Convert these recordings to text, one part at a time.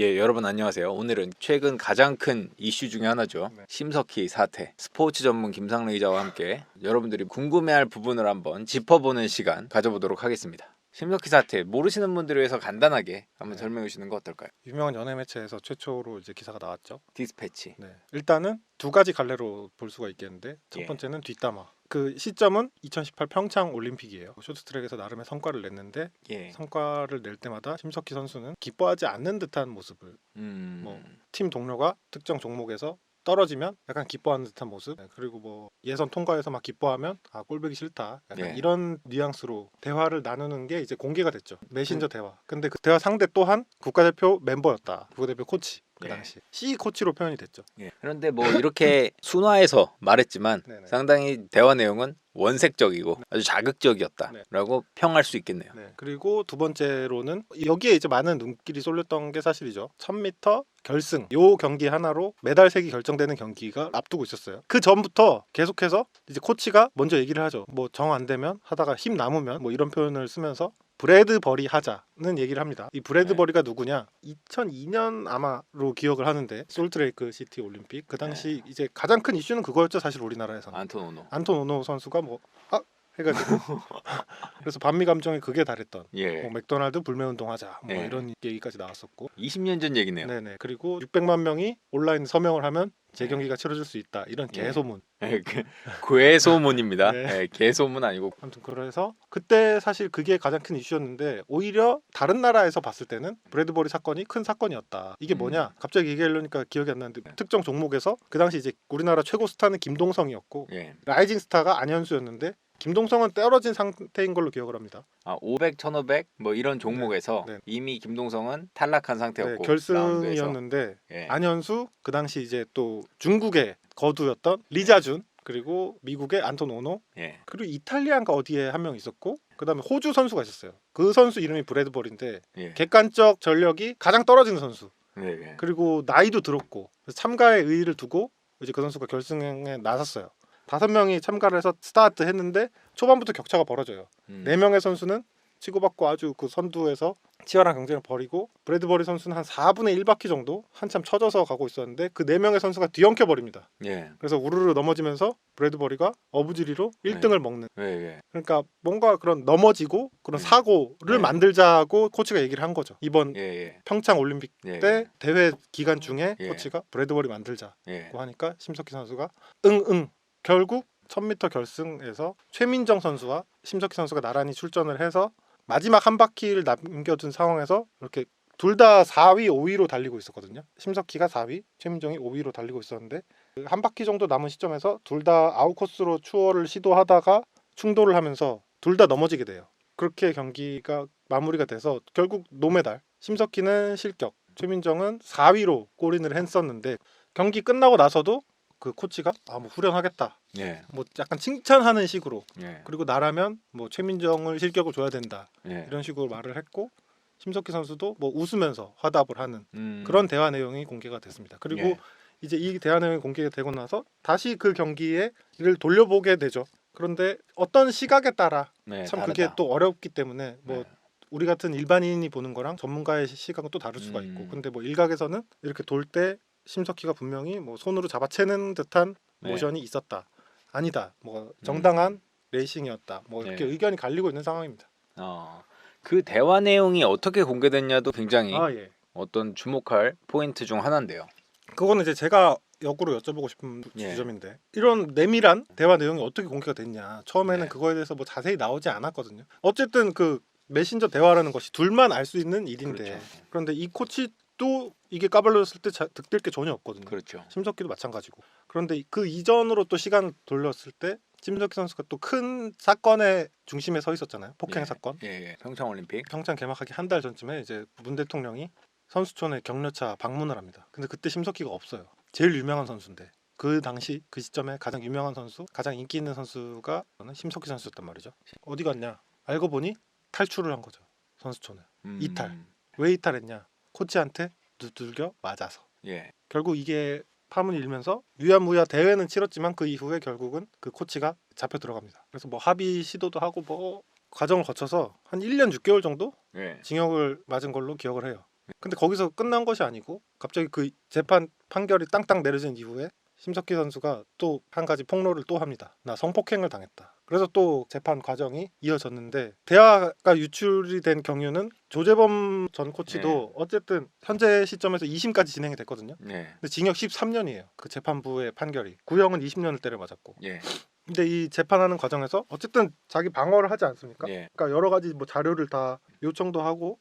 예, 여러분 안녕하세요. 오늘은 최근 가장 큰 이슈 중에 하나죠. 네. 심석희 사태. 스포츠 전문 김상래 기자와 함께 여러분들이 궁금해할 부분을 한번 짚어보는 시간 가져보도록 하겠습니다. 심석희 사태 모르시는 분들을 위해서 간단하게 한번 네. 설명해 주시는 거 어떨까요? 유명한 연예 매체에서 최초로 이제 기사가 나왔죠. 디스패치. 네. 일단은 두 가지 갈래로 볼 수가 있겠는데 첫 예. 번째는 뒷담화. 그 시점은 2018 평창 올림픽이에요. 쇼트트랙에서 나름의 성과를 냈는데 예. 성과를 낼 때마다 심석희 선수는 기뻐하지 않는 듯한 모습을 음. 뭐. 팀 동료가 특정 종목에서 떨어지면 약간 기뻐하는 듯한 모습 네, 그리고 뭐 예선 통과해서 막 기뻐하면 아 꼴보기 싫다 약간 예. 이런 뉘앙스로 대화를 나누는 게 이제 공개가 됐죠 메신저 음. 대화 근데 그 대화 상대 또한 국가대표 멤버였다 국가대표 코치 그 예. 당시 C 코치로 표현이 됐죠 예. 그런데 뭐 이렇게 순화해서 말했지만 네네. 상당히 대화 내용은 원색적이고 아주 자극적이었다라고 평할 수 있겠네요. 네. 그리고 두 번째로는 여기에 이제 많은 눈길이 쏠렸던 게 사실이죠. 1000m 결승 요 경기 하나로 메달 색이 결정되는 경기가 앞두고 있었어요. 그 전부터 계속해서 이제 코치가 먼저 얘기를 하죠. 뭐 정 안 되면 하다가 힘 남으면 뭐 이런 표현을 쓰면서 브래드 버리 하자는 얘기를 합니다. 이 브래드 네. 버리가 누구냐? 2002년 아마로 기억을 하는데 솔트레이크 시티 올림픽 그 당시 이제 가장 큰 이슈는 그거였죠. 사실 우리나라에서는. 안톤 오노. 안톤 오노 선수가 뭐 아 해가지고 그래서 반미 감정에 극에 달했던 예. 뭐 맥도날드 불매 운동하자 뭐 네. 이런 얘기까지 나왔었고 20년 전 얘기네요. 네네 그리고 600만 명이 온라인 서명을 하면 재경기가 치러질 수 있다 이런 예. 개소문 예, 그 괴소문입니다. 네. 예, 개소문 아니고 아무튼 그래서 그때 사실 그게 가장 큰 이슈였는데 오히려 다른 나라에서 봤을 때는 브래드버리 사건이 큰 사건이었다 이게 음. 뭐냐 갑자기 얘기하려니까 기억이 안 나는데 네. 특정 종목에서 그 당시 이제 우리나라 최고 스타는 김동성이었고 예. 라이징 스타가 안현수였는데 김동성은 떨어진 상태인 걸로 기억을 합니다 아, 500, 1500 뭐 이런 종목에서 네. 이미 김동성은 탈락한 네, 상태였고 라운드에서. 결승이었는데 예. 안현수 그 당시 이제 또 중국의 거두였던 리자준 그리고 미국의 안톤 오노 예. 그리고 이탈리아인가 어디에 한 명 있었고 그다음에 호주 선수가 있었어요. 그 선수 이름이 브래드버리인데 예. 객관적 전력이 가장 떨어지는 선수 예. 예. 그리고 나이도 들었고 참가의 의의를 두고 이제 그 선수가 결승에 나섰어요. 다섯 명이 참가를 해서 스타트 했는데 초반부터 격차가 벌어져요. 음. 네 명의 선수는 치고받고 아주 그 선두에서 치열한 경쟁을 벌이고 브래드버리 선수는 한 4분의 1바퀴 정도 한참 쳐져서 가고 있었는데 그 네 명의 선수가 뒤엉켜 버립니다. 예. 그래서 우르르 넘어지면서 브래드버리가 어부지리로 네. 1등을 먹는 예. 예. 그러니까 뭔가 그런 넘어지고 그런 음. 사고를 네. 만들자고 코치가 얘기를 한 거죠. 이번 예. 예. 평창 올림픽 예. 때 대회 기간 중에 예. 코치가 브래드버리 만들자고 예. 하니까 심석희 선수가 응응 결국 1000m 결승에서 최민정 선수와 심석희 선수가 나란히 출전을 해서 마지막 한 바퀴를 남겨둔 상황에서 이렇게 둘 다 4위, 5위로 달리고 있었거든요. 심석희가 4위, 최민정이 5위로 달리고 있었는데 그한 바퀴 정도 남은 시점에서 둘 다 아웃코스로 추월을 시도하다가 충돌을 하면서 둘 다 넘어지게 돼요. 그렇게 경기가 마무리가 돼서 결국 노메달. 심석희는 실격, 최민정은 4위로 골인을 했었는데 경기 끝나고 나서도 그 코치가 아 뭐 후련하겠다. 예. 뭐 약간 칭찬하는 식으로 예. 그리고 나라면 뭐 최민정을 실격을 줘야 된다. 예. 이런 식으로 말을 했고 심석희 선수도 뭐 웃으면서 화답을 하는 음. 그런 대화 내용이 공개가 됐습니다. 그리고 예. 이제 이 대화 내용이 공개가 되고 나서 다시 그 경기에 를 돌려보게 되죠. 그런데 어떤 시각에 따라 네, 참 다르다. 그게 또 어렵기 때문에 뭐 네. 우리 같은 일반인이 보는 거랑 전문가의 시- 시각은 또 다를 수가 있고 음. 근데 뭐 일각에서는 이렇게 돌 때 심석희가 분명히 뭐 손으로 잡아채는 듯한 네. 모션이 있었다 아니다 뭐 정당한 레이싱이었다 뭐 이렇게 네. 의견이 갈리고 있는 상황입니다 어. 그 대화 내용이 어떻게 공개됐냐도 굉장히 아 예 어떤 주목할 포인트 중 하나인데요. 그거는 이제 제가 역으로 여쭤보고 싶은 예. 지점인데 이런 내밀한 대화 내용이 어떻게 공개가 됐냐 처음에는 네. 그거에 대해서 뭐 자세히 나오지 않았거든요 어쨌든 그 메신저 대화라는 것이 둘만 알 수 있는 일인데 그렇죠. 그런데이 코치 도 이게 까발려졌을 때 자- 득될 게 전혀 없거든요. 그렇죠. 심석희도 마찬가지고. 그런데 그 이전으로 또 시간을 돌렸을 때 심석희 선수가 또 큰 사건의 중심에 서 있었잖아요. 폭행 예. 사건. 예. 예. 평창 올림픽. 평창 개막하기 한 달 전쯤에 이제 문 대통령이 선수촌에 격려차 방문을 합니다. 근데 그때 심석희가 없어요. 제일 유명한 선수인데 그 당시 그 시점에 가장 유명한 선수, 가장 인기 있는 선수가 심석희 선수였단 말이죠. 어디 갔냐? 알고 보니 탈출을 한 거죠. 선수촌에. 음. 이탈. 왜 이탈했냐? 코치한테 두들겨 맞아서. 예. 결국 이게 파문이 일면서 유야무야 대회는 치렀지만 그 이후에 결국은 그 코치가 잡혀 들어갑니다. 그래서 뭐 합의 시도도 하고 뭐 과정을 거쳐서 한 1년 6개월 정도 예. 징역을 맞은 걸로 기억을 해요. 근데 거기서 끝난 것이 아니고 갑자기 그 재판 판결이 땅땅 내려진 이후에 심석희 선수가 또 한 가지 폭로를 또 합니다. 나 성폭행을 당했다. 그래서 또 재판 과정이 이어졌는데 대화가 유출이 된 경유는 조재범 전 코치도 네. 어쨌든 현재 시점에서 2심까지 진행이 됐거든요. 네. 근데 징역 13년이에요. 그 재판부의 판결이. 구형은 20년을 때려 맞았고. 예. 근데 이 재판하는 과정에서 어쨌든 자기 방어를 하지 않습니까? 예. 그러니까 여러 가지 뭐 자료를 다 요청도 하고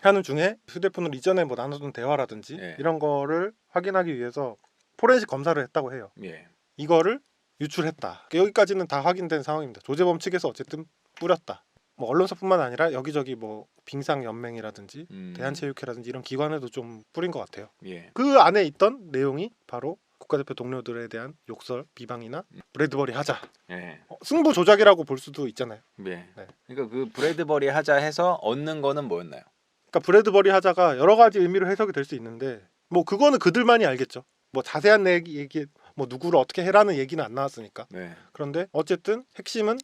하는 중에 휴대폰을 이전에 뭐 나누던 대화라든지 예. 이런 거를 확인하기 위해서 포렌식 검사를 했다고 해요. 예. 이거를 유출했다. 여기까지는 다 확인된 상황입니다. 조재범 측에서 어쨌든 뿌렸다. 뭐 언론사뿐만 아니라 여기저기 뭐 빙상 연맹이라든지 음. 대한체육회라든지 이런 기관에도 좀 뿌린 것 같아요. 예. 그 안에 있던 내용이 바로 국가대표 동료들에 대한 욕설, 비방이나 음. 브래드버리 하자, 예. 어, 승부 조작이라고 볼 수도 있잖아요. 예. 네. 그러니까 그 브래드버리 하자 해서 얻는 거는 뭐였나요? 그러니까 브래드버리 하자가 여러 가지 의미로 해석이 될 수 있는데 뭐 그거는 그들만이 알겠죠. 뭐 자세한 얘기, 얘기 뭐 누구를 어떻게 해라는 얘기는 안 나왔으니까. 네. 그런데 어쨌든 핵심은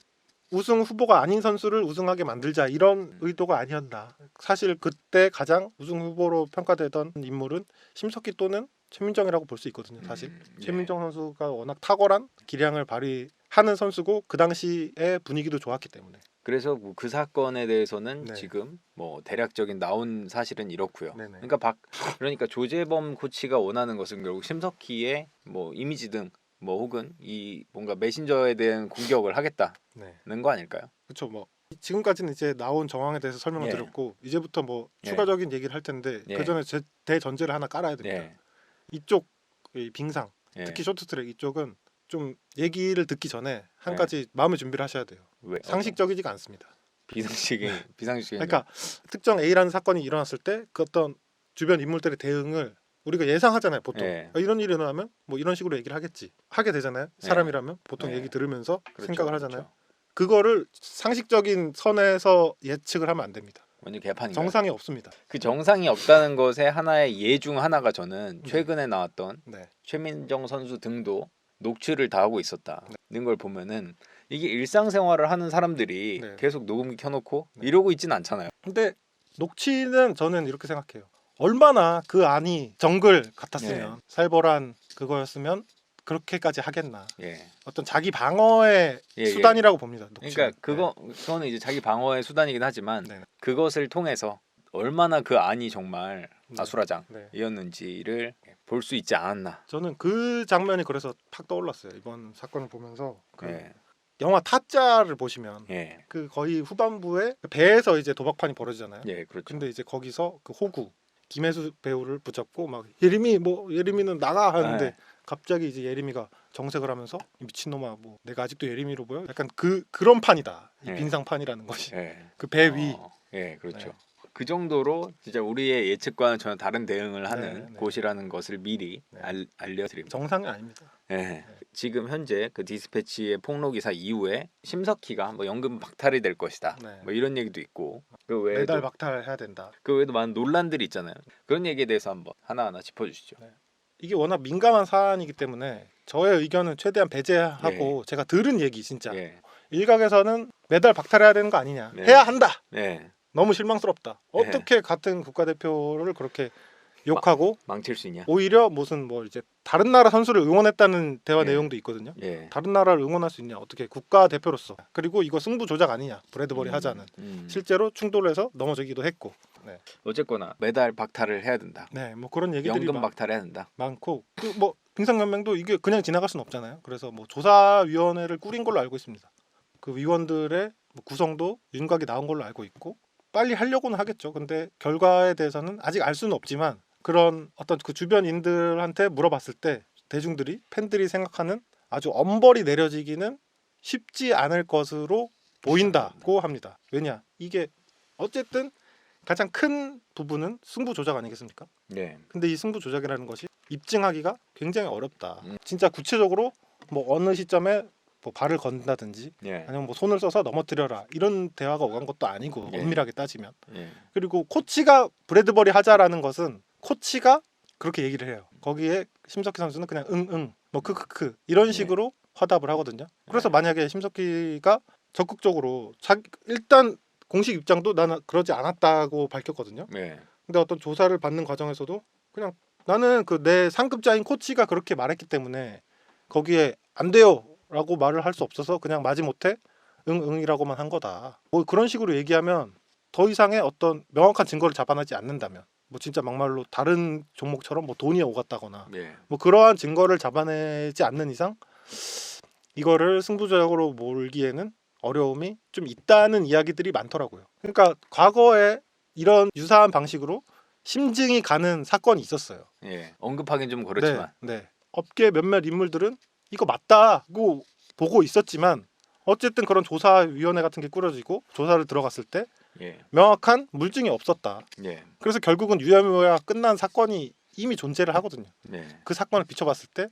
우승 후보가 아닌 선수를 우승하게 만들자 이런 음. 의도가 아니었나. 사실 그때 가장 우승 후보로 평가되던 인물은 심석희 또는 최민정이라고 볼 수 있거든요. 사실 음, 예. 최민정 선수가 워낙 탁월한 기량을 발휘하는 선수고 그 당시의 분위기도 좋았기 때문에. 그래서 뭐그 사건에 대해서는 네. 지금 뭐 대략적인 나온 사실은 이렇고요. 네네. 그러니까 박 그러니까 조재범 코치가 원하는 것은 결국 심석희의 뭐 이미지 등 뭐 혹은 이 뭔가 메신저에 대한 공격을 하겠다는 네. 거 아닐까요? 그렇죠. 뭐 지금까지는 이제 나온 정황에 대해서 설명을 예. 드렸고 이제부터 뭐 예. 추가적인 얘기를 할 텐데 예. 그 전에 제 대전제를 하나 깔아야 됩니다. 예. 이쪽 이 빙상 예. 특히 쇼트트랙 이쪽은 좀 얘기를 듣기 전에 한 예. 가지 마음의 준비를 하셔야 돼요. 왜 상식적이지가 않습니다. 비상식이 비상식이 그러니까 특정 A라는 사건이 일어났을 때 그 어떤 주변 인물들의 대응을 우리가 예상하잖아요. 보통 예. 아, 이런 일이 일어나면 뭐 이런 식으로 얘기를 하겠지 하게 되잖아요. 사람이라면 보통 예. 얘기 들으면서 그렇죠, 생각을 하잖아요. 그렇죠. 그거를 상식적인 선에서 예측을 하면 안 됩니다. 완전 개판인가요? 정상이 없습니다. 그 정상이 없다는 것의 하나의 예중 하나가 저는 네. 최근에 나왔던 네. 최민정 선수 등도 녹취를 다 하고 있었다는 네. 걸 보면은 이게 일상생활을 하는 사람들이 네. 계속 녹음기 켜놓고 네. 이러고 있진 않잖아요. 근데 녹취는 저는 이렇게 생각해요. 얼마나 그 안이 정글 같았으면 네. 살벌한 그거였으면 그렇게까지 하겠나. 예. 어떤 자기 방어의 예, 예. 수단이라고 봅니다. 녹취는. 그러니까 그거 그거는 이제 자기 방어의 수단이긴 하지만 네. 그것을 통해서 얼마나 그 안이 정말 네. 아수라장이었는지를 볼수 있지 않았나. 저는 그 장면이 그래서 팍 떠올랐어요. 이번 사건을 보면서 그 예. 영화 타짜를 보시면 예. 그 거의 후반부에 배에서 이제 도박판이 벌어지잖아요. 예, 그렇죠. 근데 이제 거기서 그 호구 김혜수 배우를 붙잡고 막 예림이 뭐 예림이는 나가 하는데 네. 갑자기 이제 예림이가 정색을 하면서 이 미친놈아 뭐 내가 아직도 예림이로 보여? 약간 그 그런 판이다. 이 네. 빙상판이라는 것이 예. 그 배 위. 어, 예, 그렇죠. 네. 그 정도로 진짜 우리의 예측과는 전혀 다른 대응을 하는 네, 네. 곳이라는 것을 미리 네. 알, 알려드립니다. 정상이 아닙니다. 예. 지금 현재 그 디스패치의 폭로 기사 이후에 심석희가 뭐 연금 박탈이 될 것이다. 네. 뭐 이런 얘기도 있고 그 외에도 메달 박탈해야 된다. 그 외에도 많은 논란들이 있잖아요. 그런 얘기에 대해서 한번 하나하나 짚어주시죠. 네. 이게 워낙 민감한 사안이기 때문에 저의 의견은 최대한 배제하고 제가 들은 얘기 진짜 예. 일각에서는 메달 박탈해야 되는 거 아니냐 네. 해야 한다 네. 너무 실망스럽다 네. 어떻게 같은 국가대표를 그렇게 욕하고 망 칠 수 있냐? 오히려 무슨 뭐 이제 다른 나라 선수를 응원했다는 대화 네. 내용도 있거든요 예. 다른 나라를 응원할 수 있냐 어떻게 국가 대표로서 그리고 이거 승부 조작 아니냐 브래드버리 음, 하자는 음. 실제로 충돌을 해서 넘어지기도 했고 어쨌거나 메달 박탈을 해야 된다. 네 뭐 그런 얘기들이 연금 많- 박탈해야 된다. 많고 그 뭐 빙상연맹도 이게 그냥 지나갈 수는 없잖아요. 그래서 뭐 조사위원회를 꾸린 걸로 알고 있습니다. 그 위원들의 뭐 구성도 윤곽이 나온 걸로 알고 있고 빨리 하려고는 하겠죠. 근데 결과에 대해서는 아직 알 수는 없지만 그런 어떤 그 주변인들한테 물어봤을 때 대중들이 팬들이 생각하는 아주 엄벌이 내려지기는 쉽지 않을 것으로 보인다고 합니다. 왜냐 이게 어쨌든 가장 큰 부분은 승부 조작 아니겠습니까? 예. 근데 이 승부 조작이라는 것이 입증하기가 굉장히 어렵다. 음. 진짜 구체적으로 뭐 어느 시점에 뭐 발을 건다든지 예. 아니면 뭐 손을 써서 넘어뜨려라 이런 대화가 오간 것도 아니고 예. 엄밀하게 따지면 예. 그리고 코치가 브래드버리 하자라는 것은 코치가 그렇게 얘기를 해요. 거기에 심석희 선수는 그냥 응응 뭐 크크크 이런 네. 식으로 화답을 하거든요. 그래서 네. 만약에 심석희가 적극적으로 자 일단 공식 입장도 나는 그러지 않았다고 밝혔거든요. 예. 근데 어떤 조사를 받는 과정에서도 그냥 나는 그 내 상급자인 코치가 그렇게 말했기 때문에 거기에 안 돼요 라고 말을 할 수 없어서 그냥 마지못해 응응이라고만 한 거다. 뭐 그런 식으로 얘기하면 더 이상의 어떤 명확한 증거를 잡아내지 않는다면 뭐 진짜 막말로 다른 종목처럼 뭐 돈이 오갔다거나 예. 뭐 그러한 증거를 잡아내지 않는 이상 이거를 승부적으로 몰기에는 어려움이 좀 있다는 이야기들이 많더라고요. 그러니까 과거에 이런 유사한 방식으로 심증이 가는 사건이 있었어요. 예. 언급하긴 좀 그렇지만. 네, 네. 업계 몇몇 인물들은 이거 맞다고 보고 있었지만 어쨌든 그런 조사위원회 같은 게 꾸려지고 조사를 들어갔을 때 예. 명확한 물증이 없었다. 예. 그래서 결국은 유야무야 끝난 사건이 이미 존재를 하거든요. 예. 그 사건을 비춰봤을 때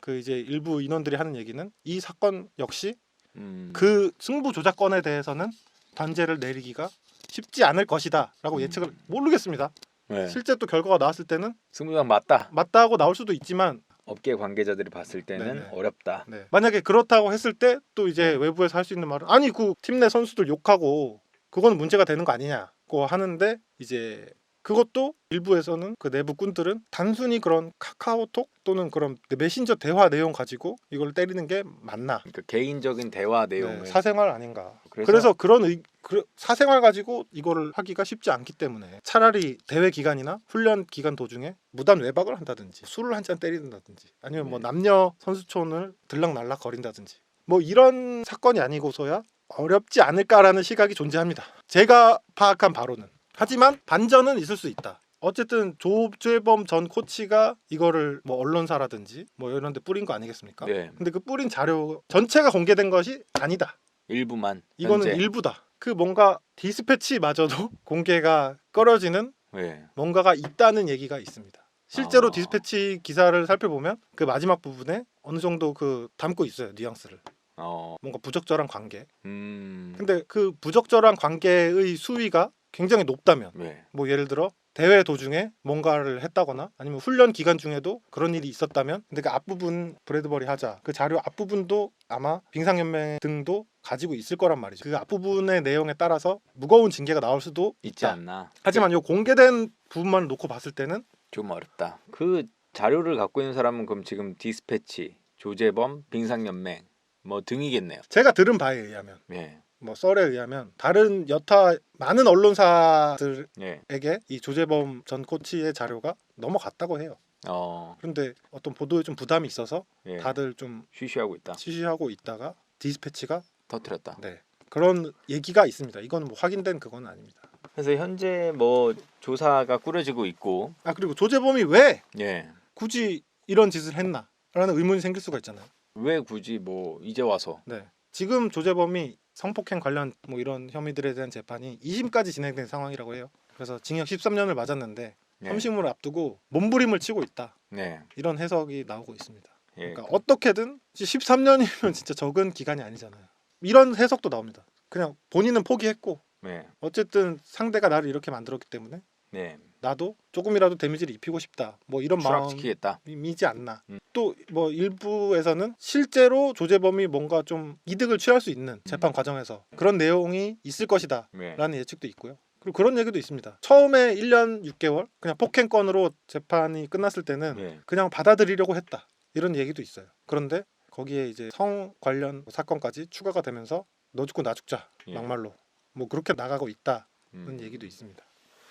그 이제 일부 인원들이 하는 얘기는 이 사건 역시 음. 그 승부 조작건에 대해서는 단죄를 내리기가 쉽지 않을 것이다라고 음. 예측을 모르겠습니다. 예. 실제 또 결과가 나왔을 때는 승부장 맞다. 맞다 하고 나올 수도 있지만 업계 관계자들이 봤을 때는 네네. 어렵다. 네. 만약에 그렇다고 했을 때 또 이제 네. 외부에서 할 수 있는 말은 아니 그 팀 내 선수들 욕하고 그거는 문제가 되는 거 아니냐고 하는데 이제 그것도 일부에서는 그 내부 꾼들은 단순히 그런 카카오톡 또는 그런 메신저 대화 내용 가지고 이걸 때리는 게 맞나 그러니까 개인적인 대화 네, 내용을 사생활 아닌가 그래서, 그래서, 그런 의, 그, 사생활 가지고 이거를 하기가 쉽지 않기 때문에 차라리 대회 기간이나 훈련 기간 도중에 무단 외박을 한다든지 술을 한 잔 때린다든지 아니면 뭐 네. 남녀 선수촌을 들락날락 거린다든지 뭐 이런 사건이 아니고서야 어렵지 않을까라는 시각이 존재합니다. 제가 파악한 바로는 하지만 반전은 있을 수 있다. 어쨌든 조재범 전 코치가 이거를 뭐 언론사라든지 뭐 이런 데 뿌린 거 아니겠습니까? 네. 근데 그 뿌린 자료 전체가 공개된 것이 아니다. 일부만 이거는 현재. 일부다. 그 뭔가 디스패치마저도 공개가 꺼려지는 예. 뭔가가 있다는 얘기가 있습니다. 실제로 아. 디스패치 기사를 살펴보면 그 마지막 부분에 어느 정도 그 담고 있어요 뉘앙스를 어. 뭔가 부적절한 관계. 음. 근데 그 부적절한 관계의 수위가 굉장히 높다면 네. 뭐 예를 들어 대회 도중에 뭔가를 했다거나 아니면 훈련 기간 중에도 그런 일이 있었다면 근데 그 앞부분 브래드버리 하자 그 자료 앞부분도 아마 빙상연맹 등도 가지고 있을 거란 말이죠 그 앞부분의 내용에 따라서 무거운 징계가 나올 수도 있지 있다 않나. 하지만 요 공개된 부분만 놓고 봤을 때는 좀 어렵다. 그 자료를 갖고 있는 사람은 그럼 지금 디스패치, 조재범, 빙상연맹 뭐 등이겠네요. 제가 들은 바에 의하면 예. 뭐 썰에 의하면 다른 여타 많은 언론사들에게 예. 이 조재범 전 코치의 자료가 넘어갔다고 해요 어. 그런데 어떤 보도에 좀 부담이 있어서 예. 다들 좀 쉬쉬하고 있다. 시시하고 있다가 디스패치가 터트렸다. 네 그런 얘기가 있습니다. 이건 뭐 확인된 그건 아닙니다. 그래서 현재 뭐 조사가 꾸려지고 있고 아 그리고 조재범이 왜 예. 굳이 이런 짓을 했나라는 의문이 생길 수가 있잖아요. 왜 굳이 뭐 이제 와서 네 지금 조재범이 성폭행 관련 뭐 이런 혐의들에 대한 재판이 2심까지 진행된 상황이라고 해요. 그래서 징역 13년을 맞았는데 예. 혐심을 앞두고 몸부림을 치고 있다 네. 이런 해석이 나오고 있습니다. 예. 그러니까 어떻게든 13년이면 진짜 적은 기간이 아니잖아요. 이런 해석도 나옵니다. 그냥 본인은 포기했고 네. 어쨌든 상대가 나를 이렇게 만들었기 때문에 네. 나도 조금이라도 데미지를 입히고 싶다. 뭐 이런. 마음이지 않나. 음. 또뭐 일부에서는 실제로 조재범이 뭔가 좀 이득을 취할 수 있는 재판 과정에서 그런 내용이 있을 것이다라는 네. 예측도 있고요. 그리고 그런 얘기도 있습니다. 처음에 1년 6개월 그냥 폭행건으로 재판이 끝났을 때는 네. 그냥 받아들이려고 했다. 이런 얘기도 있어요. 그런데 거기에 이제 성 관련 사건까지 추가가 되면서 너 죽고 나 죽자 예. 막말로 뭐 그렇게 나가고 있다는 음. 얘기도 있습니다.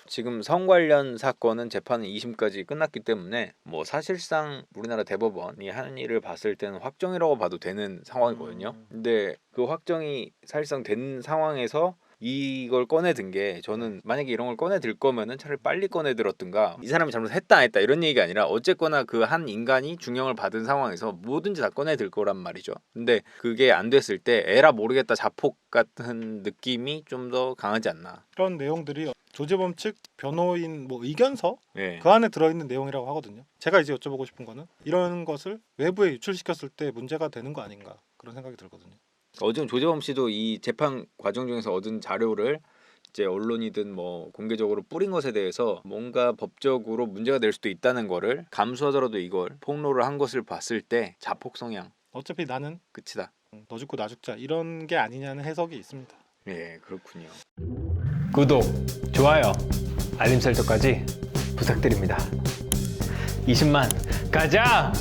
지금 성 관련 사건은 재판은 2심까지 끝났기 때문에 뭐 사실상 우리나라 대법원이 하는 일을 봤을 때는 확정이라고 봐도 되는 상황이거든요. 음. 근데 그 확정이 사실상 된 상황에서 이걸 꺼내 든 게 저는 만약에 이런 걸 꺼내 들 거면은 차라리 빨리 꺼내 들었든가 이 사람이 잘못했다 안 했다 이런 얘기가 아니라 어쨌거나 그 한 인간이 중형을 받은 상황에서 뭐든지 다 꺼내 들 거란 말이죠. 근데 그게 안 됐을 때 에라 모르겠다 자폭 같은 느낌이 좀 더 강하지 않나. 그런 내용들이 조재범 측 변호인 뭐 의견서 예. 그 안에 들어있는 내용이라고 하거든요. 제가 이제 여쭤보고 싶은 거는 이런 것을 외부에 유출시켰을 때 문제가 되는 거 아닌가 그런 생각이 들거든요. 어제 조재범 씨도 이 재판 과정 중에서 얻은 자료를 이제 언론이든 뭐 공개적으로 뿌린 것에 대해서 뭔가 법적으로 문제가 될 수도 있다는 거를 감수하더라도 이걸 폭로를 한 것을 봤을 때 자폭 성향 어차피 나는 끝이다. 너 죽고 나 죽자 이런 게 아니냐는 해석이 있습니다. 예, 그렇군요. 구독, 좋아요, 알림 설정까지 부탁드립니다. 20만 가자!